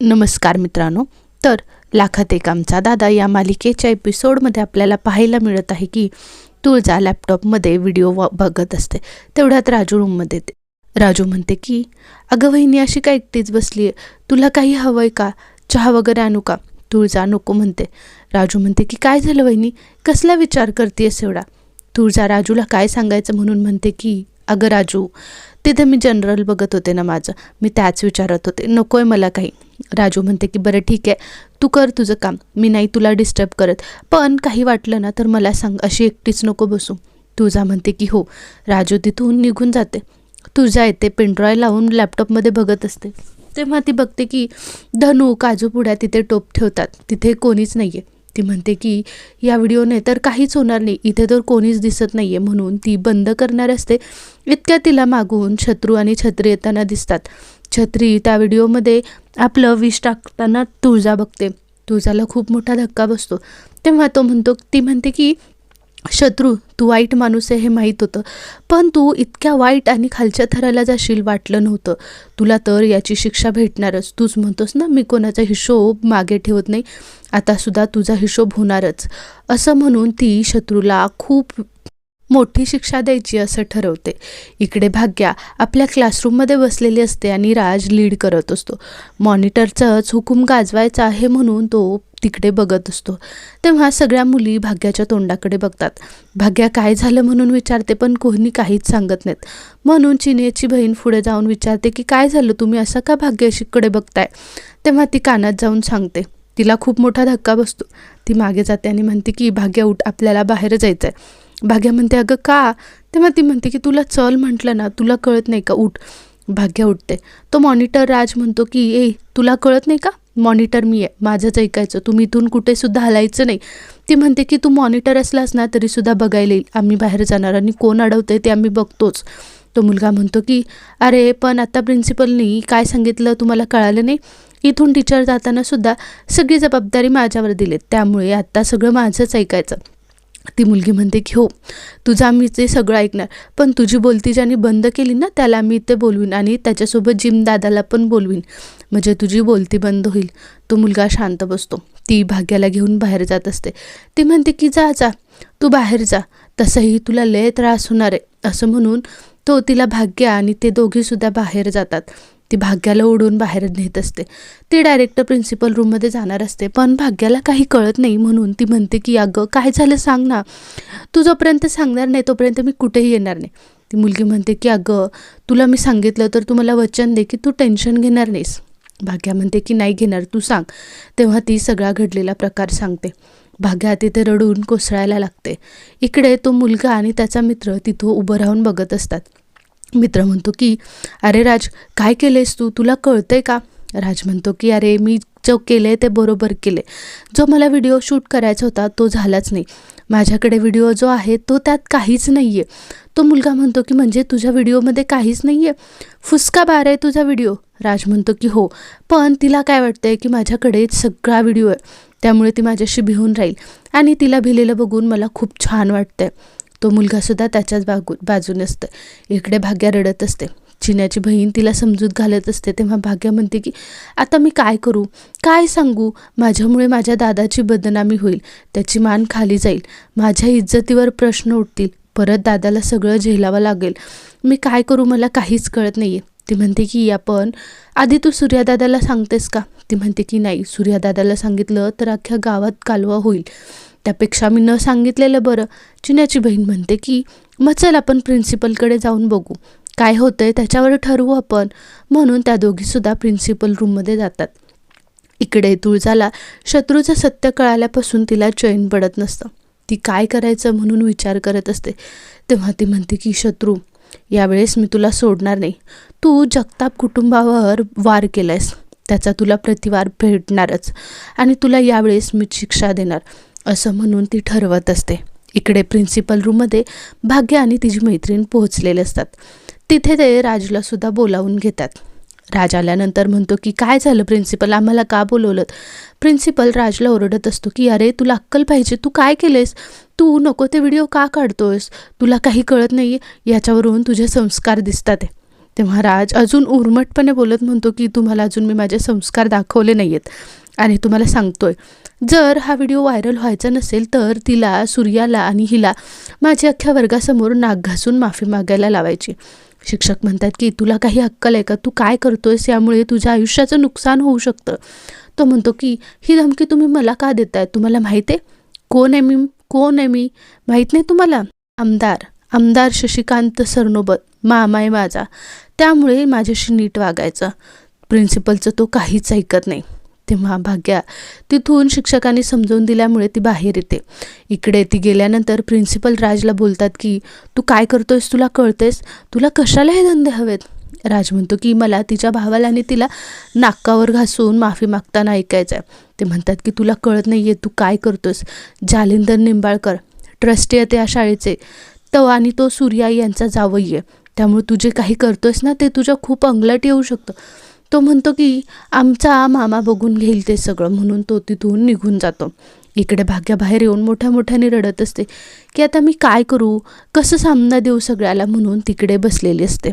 नमस्कार मित्रांनो. तर लाखात एक आमचा दादा या मालिकेच्या एपिसोडमध्ये आपल्याला पाहायला मिळत आहे की तुळजा लॅपटॉपमध्ये व्हिडिओ व बघत असते. तेवढ्यात राजू रूममध्ये येते. राजू म्हणते की अगं वहिनी अशी काय एकटीच बसली आहे तुला काही हवं आहे का? चहा वगैरे आणू का? तुळजा नको म्हणते. राजू म्हणते की काय झालं वहिनी? कसला विचार करतेस एवढा? तुळजा राजूला काय सांगायचं म्हणून म्हणते की अगं राजू तिथे मी जनरल बघत होते ना माझं. मी त्याच विचारत होते नको आहे मला काही. राजू म्हणते की बरं ठीक आहे तू कर तुझं काम. मी नाही तुला डिस्टर्ब करत. पण काही वाटलं ना तर मला सांग अशी एकटीच नको बसू. तुझा म्हणते की हो. राजू तिथून निघून जाते. तुझा येते पेनड्रॉय लावून लॅपटॉपमध्ये बघत असते. तेव्हा ती बघते की धनू काजू पुड्या तिथे टोप ठेवतात. तिथे कोणीच नाही आहे ती म्हणते की या व्हिडिओने तर काहीच होणार नाही. इथे तर कोणीच दिसत नाही आहे म्हणून ती बंद करणार असते. इतक्या तिला मागून शत्रू आणि छत्री येताना दिसतात. छत्री त्या व्हिडिओमध्ये आपलं विष टाकताना तुळजा बघते. तुळजाला खूप मोठा धक्का बसतो. तेव्हा तो म्हणतो ती म्हणते की शत्रू तू वाईट माणूस आहे हे माहीत होतं. पण तू इतक्या वाईट आणि खालच्या थराला जाशील वाटलं नव्हतं. तुला तर याची शिक्षा भेटणारच. तूच म्हणतोस ना मी कोणाचा हिशोब मागे ठेवत नाही. आतासुद्धा तुझा हिशोब होणारच. असं म्हणून ती शत्रूला खूप मोठी शिक्षा द्यायची असं ठरवते. इकडे भाग्या आपल्या क्लासरूममध्ये बसलेली असते आणि राज लीड करत असतो. मॉनिटरचाच हुकूम गाजवायचा आहे म्हणून तो तिकडे बघत असतो. तेव्हा सगळ्या मुली भाग्याच्या तोंडाकडे बघतात. भाग्या काय झालं म्हणून विचारते पण कोणी काहीच सांगत नाहीत. म्हणून चिनेची बहीण पुढे जाऊन विचारते की काय झालं? तुम्ही असं का भाग्याशीकडे बघताय? तेव्हा ती कानात जाऊन सांगते तिला खूप मोठा धक्का बसतो. ती मागे जाते आणि म्हणते की भाग्या उठ आपल्याला बाहेर जायचं आहे भाग्या म्हणते अगं का? तेव्हा ती म्हणते की तुला चल म्हटलं ना तुला कळत नाही का? उठ. भाग्या उठते. तो मॉनिटर राज म्हणतो की ए तुला कळत नाही का? मॉनिटर मी आहे माझंच ऐकायचं तुम्ही इथून कुठेसुद्धा हलायचं नाही. ती म्हणते की तू मॉनिटर असलास ना तरीसुद्धा बघायला येईल. आम्ही बाहेर जाणार आणि कोण अडवतंय ते आम्ही बघतोच. तो मुलगा म्हणतो की अरे पण आता प्रिन्सिपलनी काय सांगितलं तुम्हाला कळालं नाही? इथून टीचर जाताना सुद्धा सगळी जबाबदारी माझ्यावर दिलीत. त्यामुळे आत्ता सगळं माझंच ऐकायचं. ती मुलगी म्हणते की हो तुझा आम्ही ते सगळं ऐकणार. पण तुझी बोलती ज्याने बंद केली ना त्याला मी ते बोलवीन आणि त्याच्यासोबत जिम दादाला पण बोलवीन. म्हणजे तुझी बोलती बंद होईल. तो मुलगा शांत बसतो. ती भाग्याला घेऊन बाहेर जात असते. ती म्हणते की जा जा. तू बाहेर जा. तसंही तुला लय त्रास होणार आहे. असं म्हणून तो तिला भाग्य आणि ते दोघीसुद्धा बाहेर जातात. ती भाग्याला उडून बाहेर नेत असते. ती डायरेक्ट प्रिन्सिपल रूममध्ये जाणार असते. पण भाग्याला काही कळत नाही म्हणून ती म्हणते की अगं काय झालं सांग ना. तू जोपर्यंत सांगणार नाही तोपर्यंत मी कुठेही येणार नाही. ती मुलगी म्हणते की अगं तुला मी सांगितलं तर तू मला वचन दे की तू टेन्शन घेणार नाहीस. भाग्या म्हणते की नाही घेणार तू सांग. तेव्हा ती सगळा घडलेला प्रकार सांगते. भाग्या तिथे रडून कोसळायला लागते. इकडे तो मुलगा आणि त्याचा मित्र तिथं उभं राहून बघत असतात. मित्र म्हणतो की अरे राज काय केलेस तू? तुला कळतंय का? राज म्हणतो की अरे मी जो केले ते बरोबर केले जो मला व्हिडिओ शूट करायचा होता तो झालाच नाही. माझ्याकडे व्हिडिओ जो आहे तो त्यात काहीच नाही आहे तो मुलगा म्हणतो की म्हणजे तुझ्या व्हिडिओमध्ये काहीच नाही आहे फुसका बार आहे तुझा व्हिडिओ. राज म्हणतो की हो. पण तिला काय वाटतंय की माझ्याकडे सगळा व्हिडिओ आहे. त्यामुळे ती माझ्याशी भिवून राहील आणि तिला भिलेलं बघून मला खूप छान वाटतंय. तो मुलगासुद्धा त्याच्याच बागू बाजूने असतं. इकडे भाग्या रडत असते. चिन्याची बहीण तिला समजूत घालत असते. तेव्हा भाग्या म्हणते की आता मी काय करू? काय सांगू? माझ्यामुळे माझ्या दादाची बदनामी होईल. त्याची मान खाली जाईल. माझ्या इज्जतीवर प्रश्न उठतील. परत दादाला सगळं झेलावं लागेल. मी काय करू? मला काहीच कळत नाही आहे ती म्हणते की आपण आधी तू सूर्यादादाला सांगतेस का? ती म्हणते की नाही. सूर्यादादाला सांगितलं तर अख्ख्या गावात कालवा होईल. त्यापेक्षा मी न सांगितलेलं बरं. चिन्याची बहीण म्हणते की मग चल आपण प्रिन्सिपलकडे जाऊन बघू. काय होतंय त्याच्यावर ठरवू आपण. म्हणून त्या दोघीसुद्धा प्रिन्सिपल रूममध्ये जातात. इकडे तुळजाला शत्रूचं सत्य कळाल्यापासून तिला चैन पडत नसतं. ती काय करायचं म्हणून विचार करत असते. तेव्हा ती म्हणते की शत्रू यावेळेस मी तुला सोडणार नाही. तू जगताप कुटुंबावर वार केलायस. त्याचा तुला प्रतिवार भेटणारच. आणि तुला यावेळेस मी शिक्षा देणार. असं म्हणून ती ठरवत असते. इकडे प्रिन्सिपल रूममध्ये भाग्य आणि तिची मैत्रीण पोहोचलेले असतात. तिथे ते राजला सुद्धा बोलावून घेतात. राज आल्यानंतर म्हणतो की काय झालं प्रिन्सिपल आम्हाला का बोलवलं प्रिन्सिपल राजला ओरडत असतो की अरे तुला अक्कल पाहिजे. तू काय केलेस तू नको ते व्हिडिओ का काढतोयस? तुला काही कळत नाही याच्यावरून तुझे संस्कार दिसतात. आहे तेव्हा राज अजून उर्मटपणे बोलत म्हणतो की तुम्हाला अजून मी माझे संस्कार दाखवले नाही आहेत आणि तुम्हाला सांगतोय. जर हा व्हिडिओ व्हायरल व्हायचा नसेल तर तिला सूर्याला आणि हिला माझ्या अख्ख्या वर्गासमोर नाक घासून माफी मागायला लावायची. शिक्षक म्हणतात की तुला काही अक्कल आहे का? तू काय करतोयस? यामुळे तुझ्या आयुष्याचं नुकसान होऊ शकतं. तो म्हणतो की ही धमकी तुम्ही मला का देताय? तुम्हाला माहीत आहे? कोण आहे मी? कोण आहे मी? माहीत नाही तुम्हाला? आमदार आमदार शशिकांत सरनोबत मामा आहे माझा. त्यामुळे माझ्याशी नीट वागायचं. प्रिन्सिपलचं तो काहीच ऐकत नाही. तेव्हा भाग्या तिथून शिक्षकांनी समजवून दिल्यामुळे ती बाहेर येते. इकडे ती गेल्यानंतर प्रिन्सिपल राजला बोलतात की तू काय करतोयस? तुला कळतेस तुला कशाला हे धंदे हवेत? राज म्हणतो की मला तिच्या भावाला आणि तिला नाकावर घासून माफी मागताना ऐकायचं आहे ते म्हणतात की तुला कळत नाही आहे तू काय करतोस जालिंदर निंबाळकर ट्रस्टी आहे त्या शाळेचे. तो आणि तो सूर्या यांचा जावई आहे. त्यामुळे तू जे काही करतोयस ना ते तुझ्या खूप अंगलट येऊ शकतं. तो म्हणतो की आमचा मामा बघून घेईल ते सगळं म्हणून तो तिथून निघून जातो. इकडे भाग्या बाहेर येऊन मोठ्या मोठ्याने रडत असते की आता मी काय करू? कसं सामना देऊ सगळ्याला? म्हणून तिकडे बसलेली असते.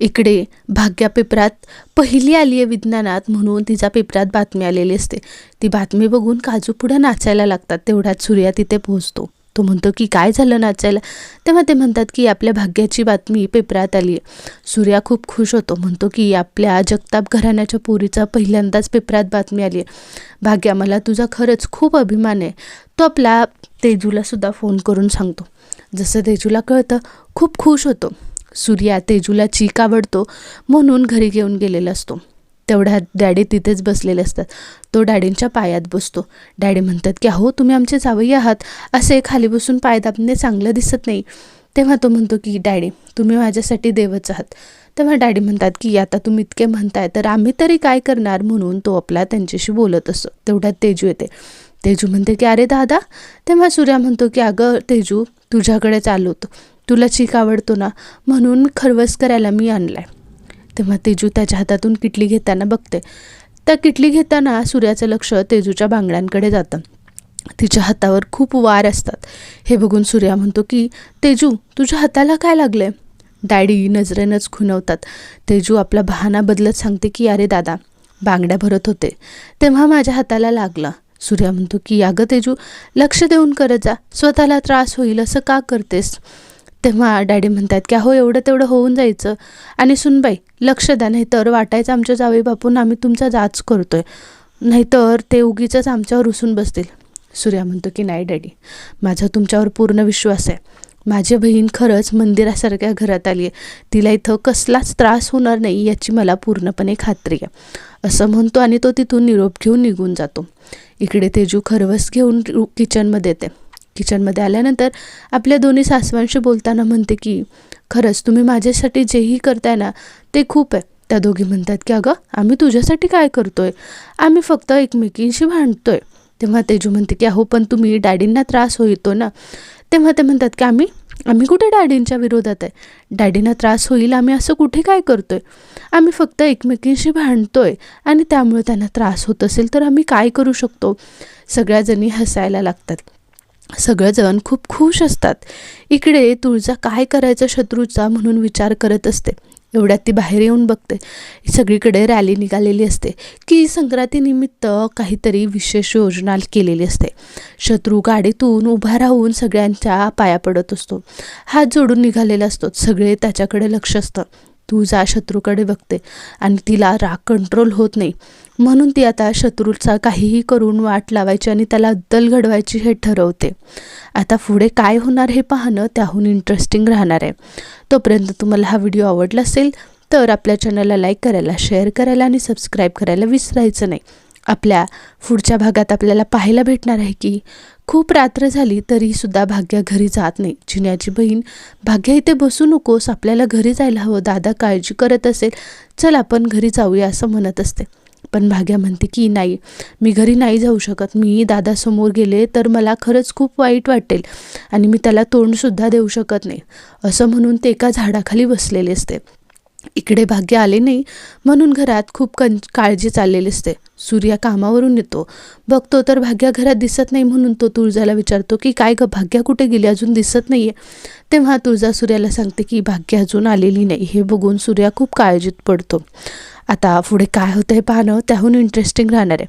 इकडे भाग्या पेपरात पहिली आली आहे विज्ञानात म्हणून तिच्या पेपरात बातमी आलेली असते. ती बातमी बघून काजू पुढे नाचायला लागतात तेवढ्यात सूर्या तिथे पोहोचतो. तो म्हणतो की काय झालं नाचायला? तेव्हा ते म्हणतात की आपल्या भाग्याची बातमी पेपरात आली. आहे सूर्या खूप खुश होतो. म्हणतो की आपल्या जगताप घराण्याच्या पोरीचा पहिल्यांदाच पेपरात बातमी आली. आहे भाग्या मला तुझा खरंच खूप अभिमान आहे. तो आपला तेजूलासुद्धा फोन करून सांगतो. जसं तेजूला कळतं खूप खुश होतो. सूर्या तेजूला चीक आवडतो म्हणून घरी घेऊन गेलेला असतो. तेवढ्यात डॅडी तिथेच बसलेले असतात. तो डॅडींच्या पायात बसतो. डॅडी म्हणतात की अहो तुम्ही आमचे जावई आहात. असे खाली बसून पाय दाबणे चांगलं दिसत नाही. तेव्हा तो म्हणतो की डॅडी तुम्ही माझ्यासाठी देवच आहात. तेव्हा डॅडी म्हणतात की आता तुम्ही इतके म्हणताय तर आम्ही तरी काय करणार? म्हणून तो आपला त्यांच्याशी बोलत असतो. तेवढ्यात तेजू येते. तेजू म्हणते की अरे दादा. तेव्हा सूर्या म्हणतो की अगं तेजू तुझ्याकडे आलो होतो. तुला चीक आवडतो ना? म्हणून खरवस करायला मी आणलाय. तेव्हा तेजू त्याच्या हातातून किटली घेताना बघते. त्या किटली घेताना सूर्याचं लक्ष तेजूच्या बांगड्यांकडे जातं. तिच्या हातावर खूप वार असतात. हे बघून सूर्या म्हणतो की तेजू तुझ्या हाताला काय लागलं आहे डॅडी नजरेनंच खुनवतात तेजू आपला बहाना बदलत सांगते की अरे दादा बांगड्या भरत होते. तेव्हा माझ्या हाताला लागलं. सूर्या म्हणतो की अगं तेजू लक्ष देऊन करत जा. स्वतःला त्रास होईल असं का करतेस? तेव्हा डॅडी म्हणतात की अहो एवढं तेवढं होऊन जायचं. आणि सुनबाई लक्ष द्या नाही तर वाटायचं आमच्या जावे बापून आम्ही तुमचा जाच करतोय. नाहीतर ते उगीच आमच्यावर रुसून बसतील. सूर्या म्हणतो की नाही डॅडी माझा तुमच्यावर पूर्ण विश्वास आहे. माझी बहीण खरंच मंदिरासारख्या घरात आली आहे. तिला इथं कसलाच त्रास होणार नाही याची मला पूर्णपणे खात्री आहे. असं म्हणतो आणि तो तिथून निरोप घेऊन निघून जातो. इकडे तेजू खरवस घेऊन किचनमध्ये येते. किचनमध्ये आल्यानंतर आपल्या दोन्ही सासवांशी बोलताना म्हणते की खरंच तुम्ही माझ्यासाठी जेही करताय ना ते खूप आहे. त्या दोघी म्हणतात की अगं आम्ही तुझ्यासाठी काय करतोय? आम्ही फक्त एकमेकींशी भांडतोय. तेव्हा तेजू म्हणते की अहो पण तुम्ही डॅडींना त्रास होतो ना? तेव्हा ते म्हणतात की आम्ही? आम्ही कुठे डॅडींच्या विरोधात आहे? डॅडींना त्रास होईल आम्ही असं कुठे काय करतोय? आम्ही फक्त एकमेकींशी भांडतोय आणि त्यामुळे त्यांना त्रास होत असेल तर आम्ही काय करू शकतो? सगळ्याजणी हसायला लागतात. सगळेजण खूप खुश असतात. इकडे तुळजा काय करायचं शत्रूचा म्हणून विचार करत असते. एवढ्यात ती बाहेर येऊन बघते. सगळीकडे रॅली निघालेली असते. की संक्रांतीनिमित्त काहीतरी विशेष योजना केलेली असते. शत्रू गाडीतून उभा राहून सगळ्यांच्या पाया पडत असतो. हात जोडून निघालेला असतो. सगळे त्याच्याकडे लक्ष असतं. तू जा शत्रूकडे बघते. आणि तिला राग कंट्रोल होत नाही. म्हणून ती आता शत्रूचा काहीही करून वाट लावायची आणि त्याला अद्दल घडवायची हे ठरवते. आता पुढे काय होणार हे पाहणं त्याहून इंटरेस्टिंग राहणार आहे. तोपर्यंत तुम्हाला हा व्हिडिओ आवडला असेल तर आपल्या चॅनलला लाईक करायला शेअर करायला आणि सबस्क्राईब करायला विसरायचं नाही. आपल्या पुढच्या भागात आपल्याला पाहायला भेटणार आहे की खूप रात्र झाली तरीसुद्धा भाग्या घरी जात नाही. जिन्याची बहीण भाग्या इथे बसू नकोस आपल्याला घरी जायला हवं दादा काळजी करत असेल चल आपण घरी जाऊया असं म्हणत असते. पण भाग्या म्हणते की नाही मी घरी नाही जाऊ शकत. मी दादासमोर गेले तर मला खरंच खूप वाईट वाटेल आणि मी त्याला तोंडसुद्धा देऊ शकत नाही. असं म्हणून ते एका झाडाखाली बसलेले असते. इकडे भाग्य आले नाही म्हणून घरात खूप कं काळजी चाललेली असते. सूर्या कामावरून येतो. बघतो तर भाग्या घरात दिसत नाही म्हणून तो तुळजाला विचारतो की काय ग भाग्या कुठे गेली? अजून दिसत नाही आहे तेव्हा तुळजा सूर्याला सांगते की भाग्य अजून आलेली नाही. हे बघून सूर्या खूप काळजीत पडतो. आता पुढे काय होतं हे पाहणं त्याहून इंटरेस्टिंग राहणार आहे.